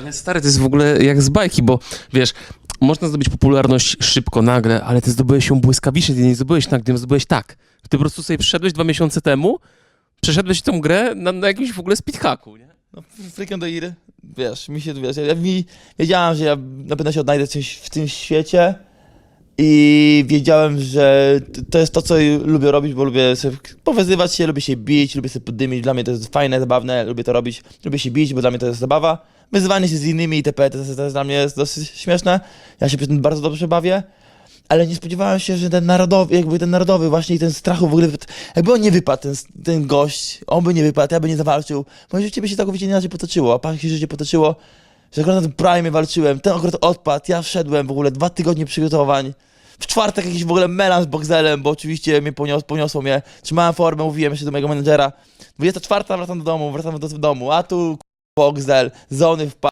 Ale stary, to jest w ogóle jak z bajki, bo wiesz, można zdobyć popularność szybko, nagle, ale ty zdobyłeś ją błyskawicznie, ty nie zdobyłeś nagle, zdobyłeś tak. Ty po prostu sobie przyszedłeś dwa miesiące temu, przeszedłeś tą grę na, na jakimś w ogóle speedhacku, nie? No, Freaking do Iry, wiesz, mi się, wiesz, ja mi, wiedziałem, że ja na pewno się odnajdę w tym, w tym świecie i wiedziałem, że to jest to, co lubię robić, bo lubię sobie powyzywać się, lubię się bić, lubię sobie poddymić, dla mnie to jest fajne, zabawne, lubię to robić, lubię się bić, bo dla mnie to jest zabawa. Wyzywanie się z innymi itp. To, to, to dla mnie jest dosyć śmieszne, ja się przy tym bardzo dobrze bawię. Ale nie spodziewałem się, że ten narodowy, jakby ten narodowy właśnie i ten strachu w ogóle, jakby on nie wypadł, ten, ten gość, on by nie wypadł, ja by nie zawalczył, moje życie by się całkowicie inaczej potoczyło, a pak się życie potoczyło, że akurat na tym Prime walczyłem, ten akurat odpadł, ja wszedłem w ogóle, dwa tygodnie przygotowań, w czwartek jakiś w ogóle melan z Boxelem, bo oczywiście mnie ponios, poniosło mnie, trzymałem formę, mówiłem jeszcze do mojego menedżera, 24 wracam do domu, wracam do, do domu, a tu Boxel, zony wpadł,